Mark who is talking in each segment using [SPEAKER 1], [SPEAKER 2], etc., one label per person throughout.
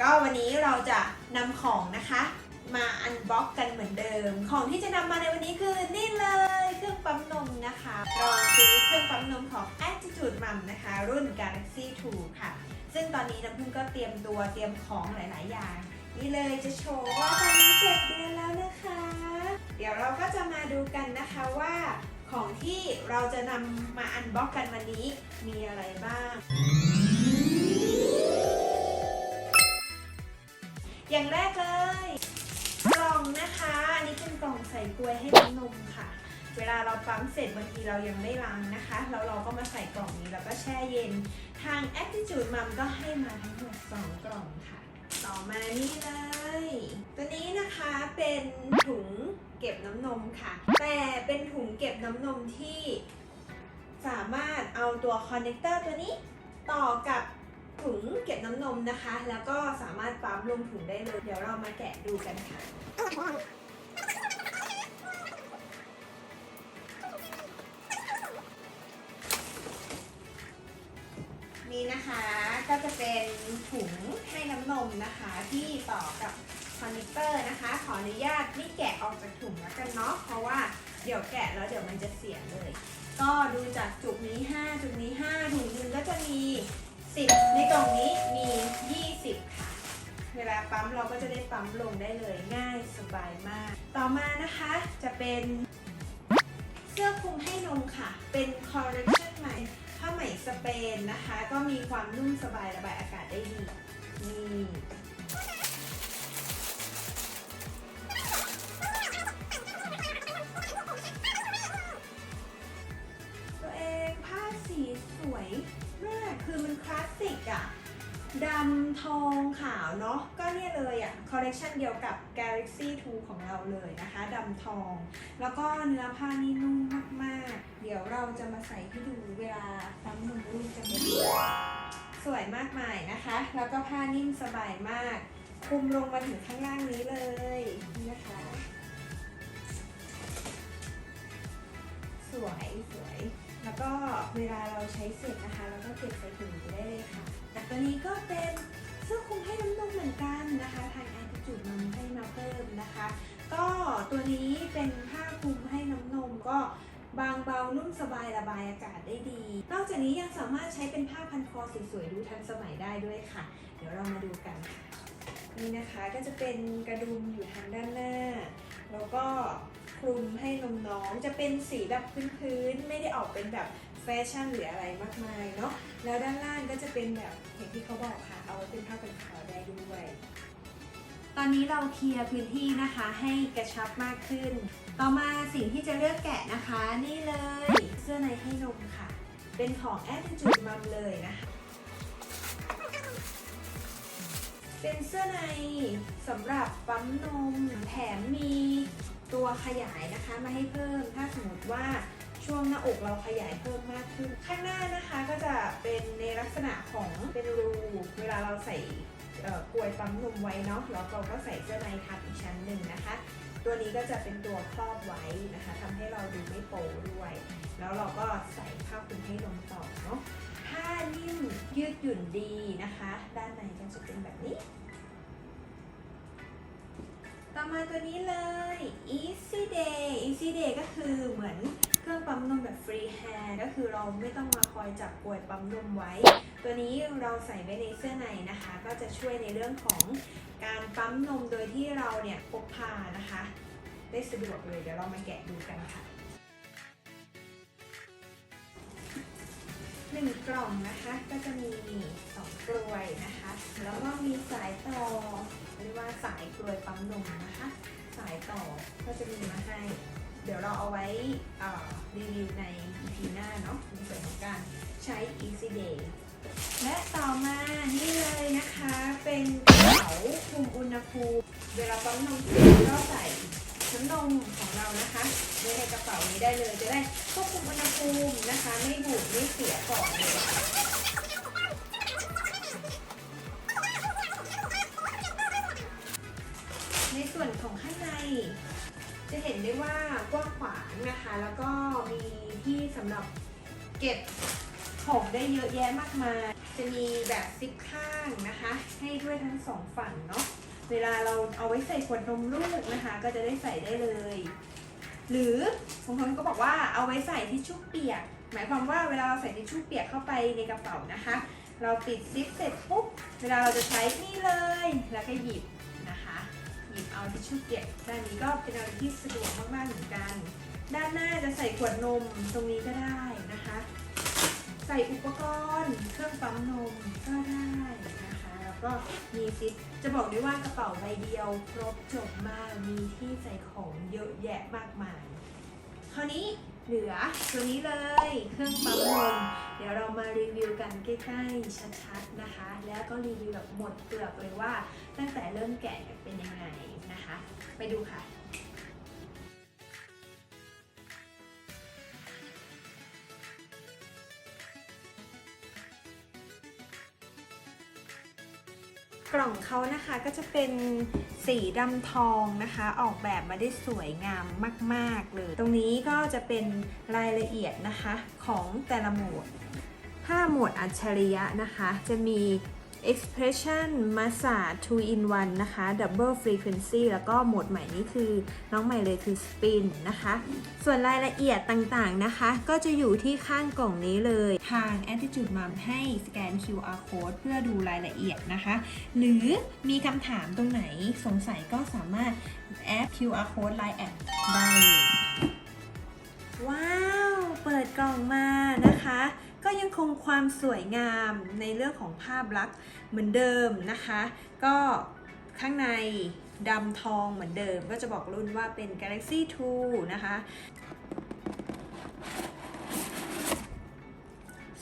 [SPEAKER 1] ก็วันนี้เราจะนำของนะคะ มาอันบ็อกกันเหมือนเดิม ของที่จะนำมาในวันนี้คือนี่เลยเครื่องปั๊มนมนะคะเราซื้อเครื่องปั๊มนมของ Attitude Mum นะคะ รุ่น Galaxy 2 ค่ะ ซึ่งตอนนี้น้ำพึ่งก็เตรียมตัวเตรียมของหลาย ๆ อย่าง นี่เลยจะโชว์ว่าตอนนี้เจ็ดเดือนแล้วนะคะ เดี๋ยวเราก็จะมาดูกันนะคะว่าของที่เราจะนำมาอันบ็อกกันวันนี้มีอะไรบ้าง อย่างแรกเลยกล่องนะคะอันนี้เป็นกล่องใส่กล้วยให้น้ำนมค่ะ เวลาเราปั๊มเสร็จบางทีเรายังไม่ล้างนะคะแล้วเราก็มาใส่กล่องนี้แล้วก็แช่เย็น ทาง Attitude Mum ก็ให้มาทั้งหมด 2 กล่องค่ะ ต่อมานี่เลย ตัวนี้นะคะเป็นถุงเก็บน้ำนมค่ะ แต่เป็นถุงเก็บน้ำนมที่สามารถเอาตัวคอนเนคเตอร์ตัวนี้ต่อกับ ถุงเก็บน้ำนมนะคะ แล้วก็สามารถปั๊มลงถุงได้เลย เดี๋ยวเรามาแกะดูกันค่ะนี่นะคะก็จะเป็นถุงให้น้ำนมนะคะที่ต่อกับคอนเนคเตอร์นะคะ ขออนุญาตไม่แกะออกจากถุงแล้วกันเนาะเพราะว่าเดี๋ยวแกะแล้วเดี๋ยวมันจะเสียเลย ก็ดูจากจุกนี้ 5 จุกนี้ 5 ถุงนึงก็จะมี 10 ในกล่องนี้มี 20 ค่ะ เวลาปั๊มเราก็จะได้ปั๊มลงได้เลยง่ายสบายมาก ต่อมานะคะจะเป็นเสื้อคลุมให้นมค่ะ เป็นคอลเลคชั่นใหม่ผ้าไหมสเปนนะคะ ก็มีความนุ่มสบายระบายอากาศได้ดีนี่ำทองขาวเนาะก็เนี่ยเลยอะคอลเลกชันเดียวกับ Galaxy 2 ของเราเลยนะคะดำทอง แล้วก็เนื้อผ้านี่นุ่มมากๆ เดี๋ยวเราจะมาใส่ให้ดูเวลาปั๊มนมลูกกันเลยสวยมากมายนะคะ แล้วก็ผ้านิ่มสบายมาก คุมลงมาถึงข้างล่างนี้เลยนี่นะคะ สวยสวย แล้วก็เวลาเราใช้เสร็จนะคะ เราก็เก็บใส่ถุงได้เลยค่ะ แต่ตัวนี้ก็เป็นเสื้อคลุมให้น้ำนมเหมือนกันนะคะทางแอนติจูดมันให้มาเพิ่มนะคะ ก็ตัวนี้เป็นผ้าคลุมให้น้ำนมก็บางเบานุ่มสบายระบายอากาศได้ดี นอกจากนี้ยังสามารถใช้เป็นผ้าพันคอสวยๆดูทันสมัยได้ด้วยค่ะ เดี๋ยวเรามาดูกันค่ะนี่นะคะก็จะเป็นกระดุมอยู่ทางด้านหน้า แล้วก็คลุมให้นมน้องจะเป็นสีแบบพื้นๆไม่ได้ออกเป็นแบบ แฟชั่นหรืออะไรมากมายเนาะแล้วด้านล่างก็จะเป็นแบบอย่างที่เขาบอกค่ะ เอาไว้เป็นผ้าเป็นขาวได้ด้วยตอนนี้เราเคลียร์พื้นที่นะคะให้กระชับมากขึ้น ต่อมาสิ่งที่จะเลือกแกะนะคะนี่เลยเสื้อในให้นมค่ะ เป็นของ Attitude Mum เลยนะคะเป็นเสื้อในสำหรับปั๊มนมแถมมีตัวขยายนะคะมาให้เพิ่มถ้าสมมติว่า ช่วงหน้าอกเราขยายเพิ่มมากขึ้น ข้างหน้านะคะก็จะเป็นในลักษณะของเป็นรู เวลาเราใส่กลวยปั๊มนมไว้เนาะแล้วเราก็ใส่เสื้อในทับอีกชั้นหนึ่งนะคะ ตัวนี้ก็จะเป็นตัวครอบไว้นะคะทำให้เราดูไม่โป๊ด้วย แล้วเราก็ใส่ผ้าคลุมให้นมต่อเนาะผ้านิ่มยืดหยุ่นดีนะคะ ด้านในก็จะเป็นแบบนี้ ต่อมาตัวนี้เลย Easy Day Easy Day ก็คือเหมือนเครื่องปั๊มนมแบบ free hair ก็คือเราไม่ต้องมาคอยจับกวยปั๊มนมไว้ ตัวนี้เราใส่ไว้ในเสื้อในนะคะ ก็จะช่วยในเรื่องของการปั๊มนมโดยที่เราเนี่ยพกพานะคะ ได้สะดวกเลยเดี๋ยวเรามาแกะดูกันค่ะหนึ่งกล่องนะคะก็จะมีสองกลวยนะคะ แล้วก็มีสายต่อ เรียกว่าสายกลวยปั๊มนมนะคะ สายต่อก็จะมีมาให้ เดี๋ยวเราเอาไว้รีวิวใน EP หน้าเนาะในส่วนของการใช้ Easy Day และต่อมานี่เลยนะคะ เป็นกระเป๋าคุมอุณหภูมิ เวลาปั๊มนมเสร็จก็ใส่น้ำนมของเรานะคะไว้ในกระเป๋านี้ได้เลยจะได้ควบคุมอุณหภูมินะคะ ไม่บูดไม่เสียก่อนเลย ห็นได้ว่ากว้างขวางนะคะ แล้วก็มีที่สำหรับเก็บของได้เยอะแยะมากมาย จะมีแบบซิปข้างนะคะ ให้ด้วยทั้งสองฝั่งเนาะ เวลาเราเอาไว้ใส่ขวดนมลูกนะคะ ก็จะได้ใส่ได้เลย หรือบางคนก็บอกว่าเอาไว้ใส่ทิชชู่เปียก หมายความว่าเวลาเราใส่ทิชชู่เปียกเข้าไปในกระเป๋านะคะ เราปิดซิปเสร็จปุ๊บ เวลาเราจะใช้นี่เลย แล้วก็หยิบ หยิบเอาทิชชู่เปียกด้านนี้ก็เป็นอะไรที่สะดวกมากๆเหมือนกัน ด้านหน้าจะใส่ขวดนมตรงนี้ก็ได้นะคะ ใส่อุปกรณ์เครื่องปั๊มนมก็ได้นะคะ แล้วก็มีซิปจะบอกได้ว่ากระเป๋าใบเดียวครบจบมากมีที่ใส่ของเยอะแยะมากมายคราวนี้ เหลือตัวนี้เลยเครื่องปั๊มนมเดี๋ยวเรามารีวิวกันใกล้ๆชัดๆนะคะ แล้วก็รีวิวแบบหมดเปลือกเลยว่าตั้งแต่เริ่มแก่เป็นยังไงนะคะ ไปดูค่ะ กล่องเขานะคะก็จะเป็นสีดำทองนะคะ ออกแบบมาได้สวยงามมากๆเลยตรงนี้ก็จะเป็นรายละเอียดนะคะของแต่ละหมวด ถ้าหมวดอัจฉริยะนะคะ จะมี expression massage 2 in 1 นะคะ double frequency แล้วก็โหมดใหม่นี้คือน้องใหม่เลยคือ spin นะคะ ส่วนรายละเอียดต่างๆนะคะ ก็จะอยู่ที่ข้างกล่องนี้เลย ทาง Attitude Mom ให้สแกน QR code เพื่อดูรายละเอียดนะคะ หรือมีคำถามตรงไหนสงสัยก็สามารถแอด QR code Line แอดได้ว้าว เปิดกล่องมานะคะ ก็ยังคงความสวยงามในเรื่องของภาพลักษณ์เหมือนเดิมนะคะ ก็ข้างในดำทองเหมือนเดิม ก็จะบอกรุ่นว่าเป็น Galaxy 2 นะคะ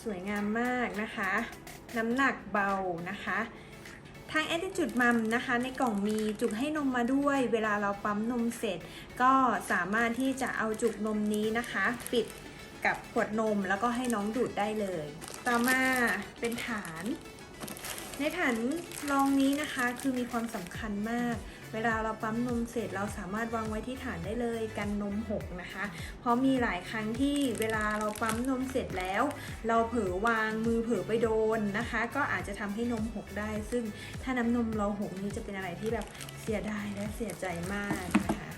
[SPEAKER 1] สวยงามมากนะคะ น้ำหนักเบานะคะทาง Attitude Mum นะคะ ในกล่องมีจุกให้นมมาด้วย เวลาเราปั๊มนมเสร็จ ก็สามารถที่จะเอาจุกนมนี้นะคะ ปิด กับขวดนมแล้วก็ให้น้องดูดได้เลย ต่อมาเป็นฐาน ในฐานรองนี้นะคะคือมีความสำคัญมาก เวลาเราปั๊มนมเสร็จเราสามารถวางไว้ที่ฐานได้เลยกันนมหกนะคะ เพราะมีหลายครั้งที่เวลาเราปั๊มนมเสร็จแล้ว เราเผลอวางมือเผลอไปโดนนะคะ ก็อาจจะทำให้นมหกได้ ซึ่งถ้าน้ำนมเราหกนี่จะเป็นอะไรที่แบบเสียดายและเสียใจมากนะคะ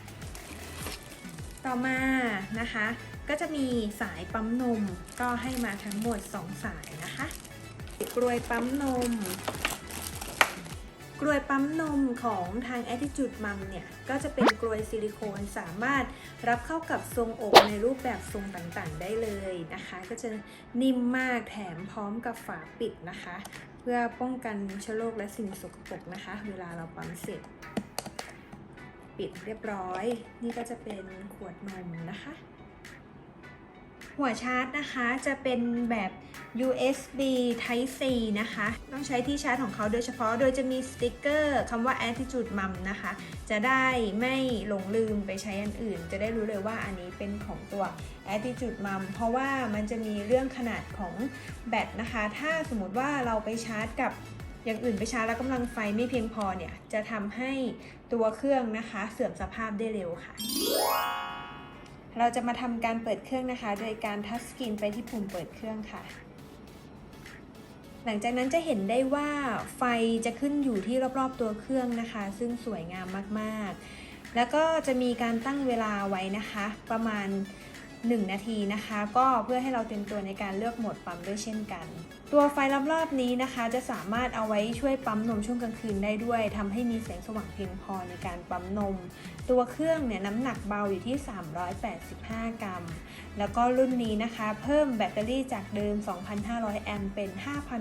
[SPEAKER 1] ต่อมานะคะ ก็จะมีสายปั๊มนมก็ให้มาทั้งหมด 2 สายนะคะ กลวยปั๊มนม กลวยปั๊มนมของทาง Attitude Mum เนี่ย ก็จะเป็นกลวยซิลิโคนสามารถรับเข้ากับทรงอกในรูปแบบทรงต่างๆได้เลยนะคะ ก็จะนิ่มมากแถมพร้อมกับฝาปิดนะคะ เพื่อป้องกันเชื้อโรคและสิ่งสกปรกนะคะ เวลาเราปั๊มเสร็จ ปิดเรียบร้อย นี่ก็จะเป็นขวดนมนะคะ หัวชาร์จนะคะจะเป็นแบบ USB Type C นะคะ ต้องใช้ที่ชาร์จของเขาโดยเฉพาะโดยจะมีสติกเกอร์คำว่า Attitude Mum นะคะ จะได้ไม่หลงลืมไปใช้อันอื่น จะได้รู้เลยว่าอันนี้เป็นของตัว Attitude Mum เพราะว่ามันจะมีเรื่องขนาดของแบตนะคะ ถ้าสมมติว่าเราไปชาร์จกับอย่างอื่นไปชาร์จแล้วกำลังไฟไม่เพียงพอเนี่ย จะทำให้ตัวเครื่องนะคะ เสื่อมสภาพได้เร็วค่ะ เราจะมาทำการเปิดเครื่องนะคะ โดยการทัชสกรีนไปที่ปุ่มเปิดเครื่องค่ะ หลังจากนั้นจะเห็นได้ว่าไฟจะขึ้นอยู่ที่รอบๆตัวเครื่องนะคะ ซึ่งสวยงามมากๆ แล้วก็จะมีการตั้งเวลาไว้นะคะ ประมาณ 1 นาทีนะคะ ก็เพื่อให้เราเตรียมตัวในการเลือกโหมดปั๊มด้วยเช่นกัน ตัวไฟรอบๆนี้นะคะ จะสามารถเอาไว้ช่วยปั๊มนมช่วงกลางคืนได้ด้วยทำให้มีแสงสว่างเพียงพอในการปั๊มนม ตัวเครื่องเนี่ยน้ำหนักเบาอยู่ที่ 385 กรัม แล้วก็รุ่นนี้นะคะ เพิ่มแบตเตอรี่จากเดิม 2,500 แอมป์เป็น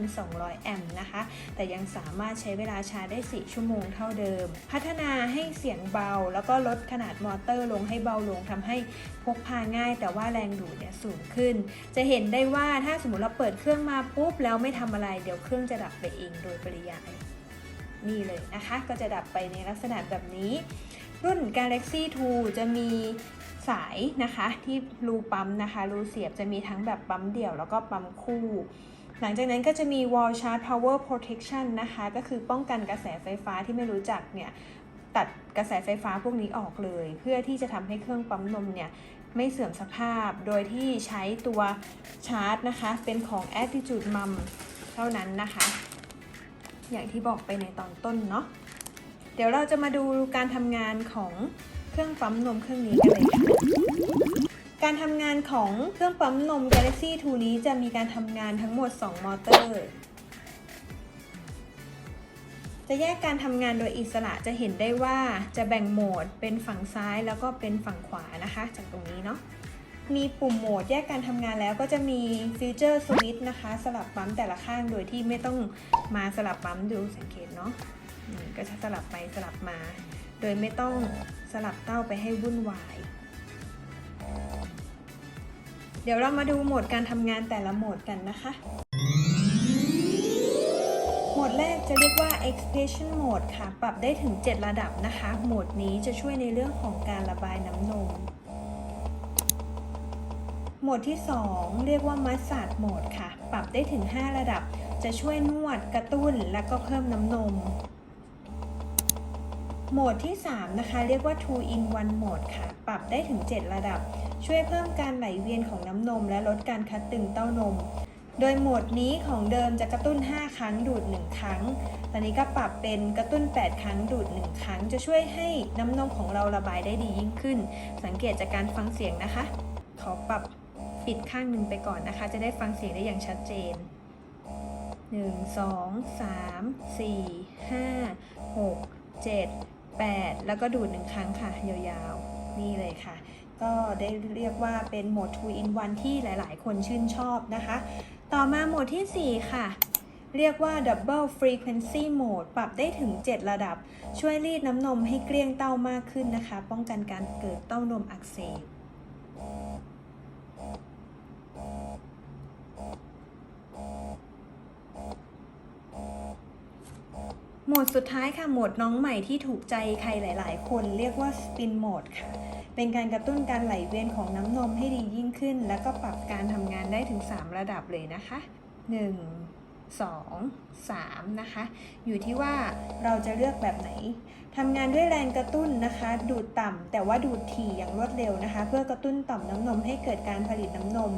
[SPEAKER 1] 5,200 แอมป์นะคะ แต่ยังสามารถใช้เวลาชาร์จได้ 4 ชั่วโมงเท่าเดิม พัฒนาให้เสียงเบา แล้วก็ลดขนาดมอเตอร์ลงให้เบาลงทำให้พกพาง่าย แต่ว่าแรงดูดเนี่ยสูงขึ้น จะเห็นได้ว่าถ้าสมมติเราเปิดเครื่องมาปุ๊บแล้วไม่ทำอะไร เดี๋ยวเครื่องจะดับไปเองโดยปริยายนี่เลยนะคะ ก็จะดับไปในลักษณะแบบนี้ รุ่น Galaxy 2 จะมีสายนะคะที่รูปั๊มนะคะ รูเสียบจะมีทั้งแบบปั๊มเดี่ยวแล้วก็ปั๊มคู่ หลังจากนั้นก็จะมี wall charge power protection นะคะ ก็คือป้องกันกระแสไฟฟ้าที่ไม่รู้จักเนี่ย ตัดกระแสไฟฟ้าพวกนี้ออกเลย เพื่อที่จะทำให้เครื่องปั๊มนมเนี่ย ไม่เสื่อมสภาพ โดยที่ใช้ตัวชาร์จนะคะ เป็นของ Attitude Mum เท่านั้นนะคะ อย่างที่บอกไปในตอนต้นเนาะเดี๋ยวเราจะมาดูการทำงานของเครื่องปั๊มนมเครื่องนี้กันเลยค่ะการทำงานของเครื่องปั๊มนม Galaxy 2นี้จะมีการทำงานทั้งหมด 2 มอเตอร์ จะแยกการทำงานโดยอิสระจะเห็นได้ว่าจะแบ่งโหมดเป็นฝั่งซ้ายแล้วก็เป็นฝั่งขวานะคะ จากตรงนี้เนาะมีปุ่มโหมดแยกการทำงานแล้วก็จะมีฟิวเจอร์สวิตช์นะคะ สลับปั๊มแต่ละข้างโดยที่ไม่ต้องมาสลับปั๊มดูสังเกตเนาะนี่ก็จะสลับไปสลับมา โดยไม่ต้องสลับเต้าไปให้วุ่นวาย เดี๋ยวเรามาดูโหมดการทำงานแต่ละโหมดกันนะคะ จะเรียกว่า expression mode ค่ะ ปรับได้ถึง 7 ระดับนะคะ โหมดนี้จะช่วยในเรื่องของการระบายน้ำนม โหมดที่ 2 เรียกว่า massage mode ค่ะ ปรับได้ถึง 5 ระดับ จะช่วยนวด กระตุ้น และก็เพิ่มน้ำนม โหมดที่ 3 นะคะ เรียกว่า two in one mode ค่ะ ปรับได้ถึง 7 ระดับ ช่วยเพิ่มการไหลเวียนของน้ำนม และลดการคัดตึงเต้านม โดยโหมดนี้ของเดิมจะกระตุ้น 5 ครั้งดูด 1 ครั้ง ตอนนี้ก็ปรับเป็นกระตุ้น 8 ครั้งดูด 1 ครั้ง จะช่วยให้น้ำนมของเราระบายได้ดียิ่งขึ้น สังเกตจากการฟังเสียงนะคะ ขอปรับปิดข้างหนึ่งไปก่อนนะคะ จะได้ฟังเสียงได้อย่างชัดเจน 1 2 3 4 5 6 7 8 แล้วก็ดูด 1 ครั้งค่ะ ยาวๆ นี่เลยค่ะ ก็ได้เรียกว่าเป็นโหมด 2 in 1 ที่หลายๆ คนชื่นชอบนะคะ ต่อมาโหมดที่ 4 ค่ะ เรียกว่า Double Frequency Mode ปรับได้ถึง 7 ระดับ ช่วยรีดน้ำนมให้เกลี้ยงเต้ามากขึ้นนะคะ ป้องกันการเกิดเต้านมอักเสบโหมดสุดท้ายค่ะโหมดน้องใหม่ที่ถูกใจใครหลาย ๆ คนเรียกว่า Spin Mode ค่ะ เป็นการกระตุ้นการไหลเวียนของน้ำนมให้ดียิ่งขึ้น แล้วก็ปรับการทำงานได้ถึง 3 ระดับเลยนะคะ 1 2 3 นะคะ อยู่ที่ว่าเราจะเลือกแบบไหนทำงานด้วยแรงกระตุ้นนะคะ ดูดต่ำแต่ว่าดูดถี่อย่างรวดเร็วนะคะ เพื่อกระตุ้นต่อมน้ำนมให้เกิดการผลิตน้ำนม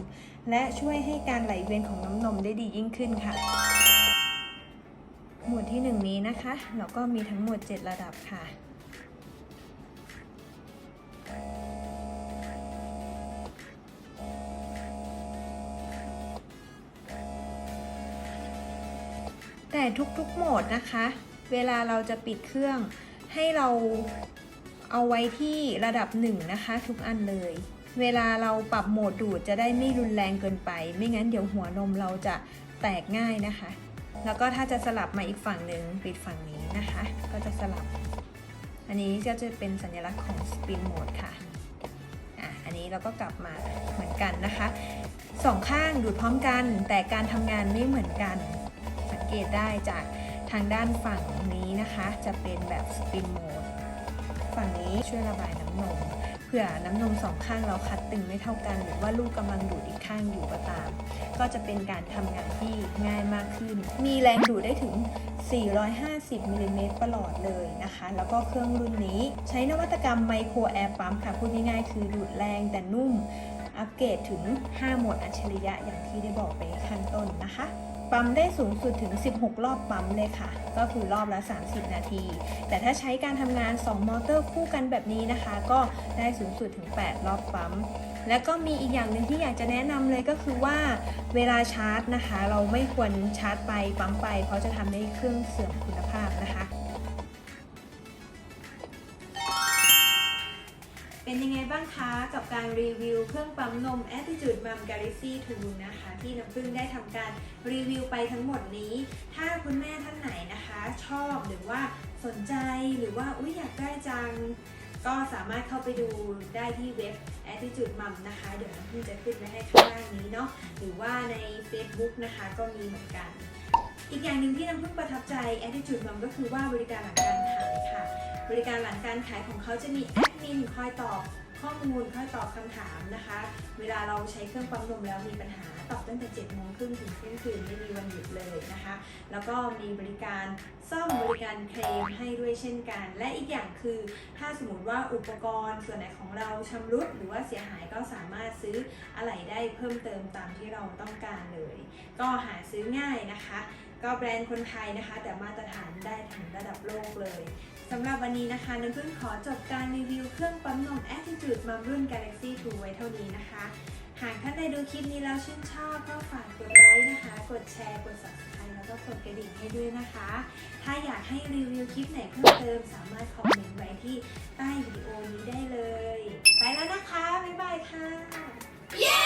[SPEAKER 1] และช่วยให้การไหลเวียนของน้ำนมได้ดียิ่งขึ้นค่ะ หมวดที่ 1 นี้นะคะ เราก็มีทั้งหมด 7 ระดับค่ะ ทุกๆโหมดนะคะ เวลาเราจะปิดเครื่อง ให้เราเอาไว้ที่ระดับ1นะคะ ทุกอันเลย เวลาเราปรับโหมดดูดจะได้ไม่รุนแรงเกินไป ไม่งั้นเดี๋ยวหัวนมเราจะแตกง่ายนะคะ แล้วก็ถ้าจะสลับมาอีกฝั่งหนึ่งปิดฝั่งนี้นะคะ ก็จะสลับ อันนี้ก็จะเป็นสัญลักษณ์ของ spin mode ค่ะอะ อันนี้เราก็กลับมาเหมือนกันนะคะสองข้างดูดพร้อมกัน แต่การทำงานไม่เหมือนกัน เกตได้จากทางด้านฝั่งนี้นะคะ จะเป็นแบบ spin mode ฝั่งนี้ช่วยระบายน้ำนมเผื่อน้ำนมสองข้างเราคัดตึงไม่เท่ากัน หรือว่าลูกกำลังดูดอีกข้างอยู่ก็ตาม ก็จะเป็นการทำงานที่ง่ายมากขึ้น มีแรงดูดได้ถึง 450มิลลิเมตรประหลอดเลยนะคะ แล้วก็เครื่องรุ่นนี้ใช้นวัตกรรมไมโครแอร์ปั๊มค่ะพูดง่ายๆคือดูดแรงแต่นุ่มอัปเกรดถึง5โหมดอัจฉริยะอย่างที่ได้บอกไปข้างต้นนะคะ ปั๊มได้สูงสุดถึง 16 รอบปั๊มเลยค่ะ ก็คือรอบละ 30 นาที แต่ถ้าใช้การทำงาน 2 มอเตอร์คู่กันแบบนี้นะคะ ก็ได้สูงสุดถึง 8 รอบปั๊ม แล้วก็มีอีกอย่างหนึ่งที่อยากจะแนะนำเลยก็คือว่าเวลาชาร์จนะคะ เราไม่ควรชาร์จไปปั๊มไป เพราะจะทำให้เครื่องเสื่อมคุณภาพนะคะ คะกับการรีวิวเครื่องปั๊มนม Attitude Mum Galaxy 2นะคะ ที่น้ำพึ่งได้ทำการรีวิวไปทั้งหมดนี้ ถ้าคุณแม่ท่านไหนนะคะ ชอบหรือว่าสนใจหรือว่าอุ๊ยอยากได้จัง ก็สามารถเข้าไปดูได้ที่เว็บ Attitude Mum นะคะ เดี๋ยวน้ำพึ่งจะขึ้นไว้ให้ข้างล่างนี้เนาะหรือว่าใน Facebook นะคะก็มีเหมือนกัน อีกอย่างหนึ่งที่น้ำพึ่งประทับใจ Attitude Mum ก็คือว่าบริการหลังการขายค่ะ บริการหลังการขายของเขาจะมีแอดมินคอยตอบ ข้อมูลค่อยตอบคำถามนะคะ เวลาเราใช้เครื่องปั๊มนมแล้วมีปัญหาตอบตั้งแต่7โมงครึ่งถึงเที่ยงคืนไม่มีวันหยุดเลยนะคะ แล้วก็มีบริการซ่อมบริการเคลมให้ด้วยเช่นกัน และอีกอย่างคือ ถ้าสมมติว่าอุปกรณ์ส่วนไหนของเราชำรุด หรือว่าเสียหายก็สามารถซื้ออะไหล่ได้เพิ่มเติมตามที่เราต้องการเลย ก็หาซื้อง่ายนะคะ ก็แบรนด์คนไทยนะคะ แต่มาตรฐานได้ถึงระดับโลกเลย สำหรับวันนี้นะคะน้ำพึ่งขอจบการรีวิวเครื่องปั๊มนม Attitude มารุ่น Galaxy 2 ไว้เท่านี้นะคะ หากท่านใดดูคลิปนี้แล้วชื่นชอบก็ฝากกดไลค์นะคะ กดแชร์ กด subscribe แล้วก็กดกระดิ่งให้ด้วยนะคะ ถ้าอยากให้รีวิวคลิปไหนเพิ่มเติมสามารถคอมเมนต์ไว้ที่ใต้วิดีโอนี้ได้เลย ไปแล้วนะคะ บ๊ายบายค่ะ
[SPEAKER 2] เย้